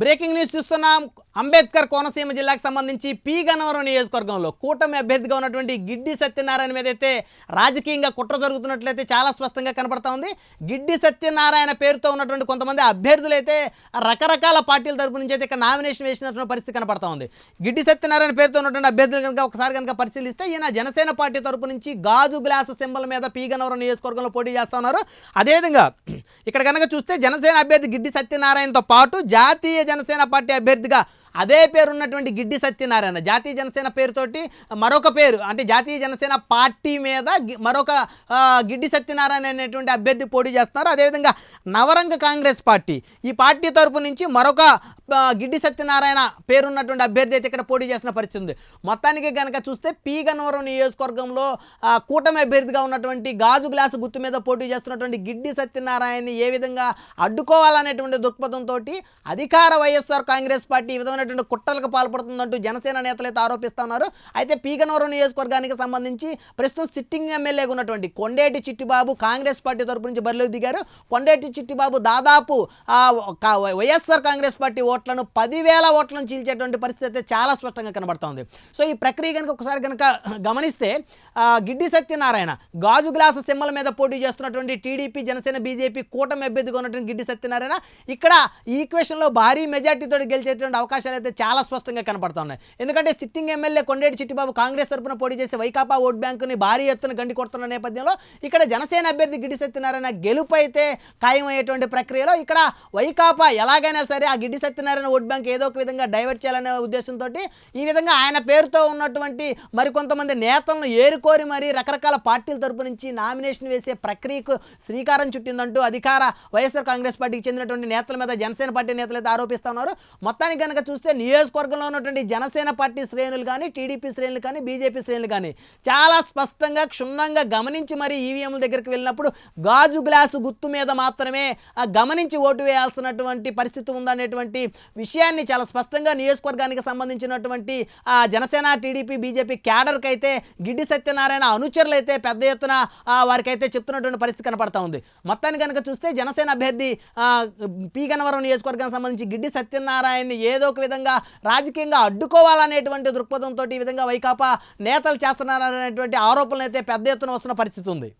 Breaking news చూస్తున్నాం. అంబేద్కర్ కోనసీమ జిల్లాకు సంబంధించి పి గన్నవరం నియోజకవర్గంలో కూటమి అభ్యర్థిగా ఉన్నటువంటి గిడ్డి సత్యనారాయణ మీద అయితే రాజకీయంగా కుట్ర జరుగుతున్నట్లయితే చాలా స్పష్టంగా కనపడతా ఉంది. గిడ్డి సత్యనారాయణ పేరుతో ఉన్నటువంటి కొంతమంది అభ్యర్థులు అయితే రకరకాల పార్టీల తరపు నుంచి అయితే ఇక్కడ నామినేషన్ వేసినటువంటి పరిస్థితి కనపడతా ఉంది. గిడ్డి సత్యనారాయణ పేరుతో ఉన్నటువంటి అభ్యర్థులు కనుక ఒకసారి కనుక పరిశీలిస్తే ఈయన జనసేన పార్టీ తరపు నుంచి గాజు గ్లాసు సింబల్ మీద పి గన్నవరం నియోజకవర్గంలో పోటీ చేస్తా ఉన్నారు. అదేవిధంగా ఇక్కడ కనుక చూస్తే జనసేన అభ్యర్థి గిడ్డి సత్యనారాయణతో పాటు జాతీయ జనసేన పార్టీ అభ్యర్థిగా అదే పేరు ఉన్నటువంటి గిడ్డి సత్యనారాయణ జాతీయ జనసేన పేరుతోటి మరొక పేరు అంటే జాతీయ జనసేన పార్టీ మీద మరొక గిడ్డి సత్యనారాయణ అనేటువంటి అభ్యర్థి పోటీ చేస్తున్నారు. అదేవిధంగా నవరంగ కాంగ్రెస్ పార్టీ ఈ పార్టీ తరపు నుంచి మరొక గిడ్డి సత్యనారాయణ పేరున్నటువంటి అభ్యర్థి అయితే ఇక్కడ పోటీ చేసిన పరిస్థితి ఉంది. మొత్తానికి కనుక చూస్తే పీ గన్నవరం నియోజకవర్గంలో కూటమి అభ్యర్థిగా ఉన్నటువంటి గాజు గ్లాసు గుర్తు మీద పోటీ చేస్తున్నటువంటి గిడ్డి సత్యనారాయణని ఏ విధంగా అడ్డుకోవాలనేటువంటి దృక్పథంతో అధికార వైఎస్ఆర్ కాంగ్రెస్ పార్టీ ఈ విధమైనటువంటి కుట్రలకు పాల్పడుతుందంటూ జనసేన నేతలు అయితే ఆరోపిస్తున్నారు అయితే పీగనవరం నియోజకవర్గానికి సంబంధించి ప్రస్తుతం సిట్టింగ్ ఎమ్మెల్యేగా ఉన్నటువంటి కొండేటి చిట్టిబాబు కాంగ్రెస్ పార్టీ తరపు నుంచి బరిలోకి దిగారు. కొండేటి చిట్టిబాబు దాదాపు వైఎస్ఆర్ కాంగ్రెస్ పార్టీ ఓట్లను పదివేల ఓట్లను చీల్చేటువంటి పరిస్థితి అయితే చాలా స్పష్టంగా కనబడుతోంది. సో ఈ ప్రక్రియ కనుక ఒకసారి కనుక గమనిస్తే గిడ్డి సత్యనారాయణ గాజు గ్లాసు సిమ్మల మీద పోటీ చేస్తున్నటువంటి టీడీపీ జనసేన బీజేపీ కూటమి అభ్యర్థిగా ఉన్నటువంటి గిడ్డి సత్యనారాయణ ఇక్కడ ఈ ఈక్వేషన్లో భారీ మెజార్టీతో గెలిచేటువంటి అవకాశాలు అయితే చాలా స్పష్టంగా కనపడుతున్నాయి ఎందుకంటే sitting MLA Kondeti Chittibabu Congress తరపున పోటీ చేసి వైకాపా ఓట్ బ్యాంకుని భారీ ఎత్తున గండి కొడుతున్న నేపథ్యంలో ఇక్కడ జనసేన అభ్యర్థి గిడ్డి సత్యనారాయణ గెలుపు అయితే ఖాయమయ్యేటువంటి ప్రక్రియలో ఇక్కడ వైకాపా ఎలాగైనా సరే ఆ గిడ్డి సత్యనారాయణ ఓట్ బ్యాంక్ ఏదో ఒక విధంగా డైవర్ట్ చేయాలనే ఉద్దేశంతో ఈ విధంగా ఆయన పేరుతో ఉన్నటువంటి మరికొంతమంది నేతలను ఏరుకోరి మరి రకరకాల పార్టీల తరపు నుంచి నామినేషన్ వేసే ప్రక్రియకు శ్రీకారం చుట్టిందంటూ అధికార వైఎస్ఆర్ కాంగ్రెస్ పార్టీకి చెందినటువంటి నేతల మీద జనసేన పార్టీ నేతలు అయితే ఆరోపిస్తున్నారు మొత్తానికి కనుక చూస్తే నియోజకవర్గంలో ఉన్నటువంటి జనసేన పార్టీ శ్రేణులు కానీ టీడీపీ శ్రేణులు కానీ బీజేపీ శ్రేణులు కానీ చాలా స్పష్టంగా క్షుణ్ణంగా గమనించి మరి ఈవీఎంల దగ్గరికి వెళ్ళినప్పుడు గాజు గ్లాసు గుర్తు మీద మాత్రమే గమనించి ఓటు వేయాల్సినటువంటి పరిస్థితి ఉందనేటువంటి విషయాన్ని చాలా స్పష్టంగా నియోజకవర్గానికి సంబంధించినటువంటి ఆ, జనసేన టీడీపీ బీజేపీ క్యాడర్కి అయితే గిడ్డి సత్యనారాయణ అనుచరులు అయితే పెద్ద ఎత్తున వారికి వారికైతే చెప్తున్నటువంటి పరిస్థితి కనపడతా ఉంది. మొత్తాన్ని కనుక చూస్తే జనసేన అభ్యర్థి పీ. గన్నవరం నియోజకవర్గానికి సంబంధించి గిడ్డి సత్యనారాయణ ఏదో ఒక విధంగా రాజకీయంగా అడ్డుకోవాలనేటువంటి దృక్పథంతో ఈ విధంగా వైకాపా నేతలు చేస్తున్నారనేటువంటి ఆరోపణలు అయితే పెద్ద ఎత్తున వస్తున్న పరిస్థితి ఉంది.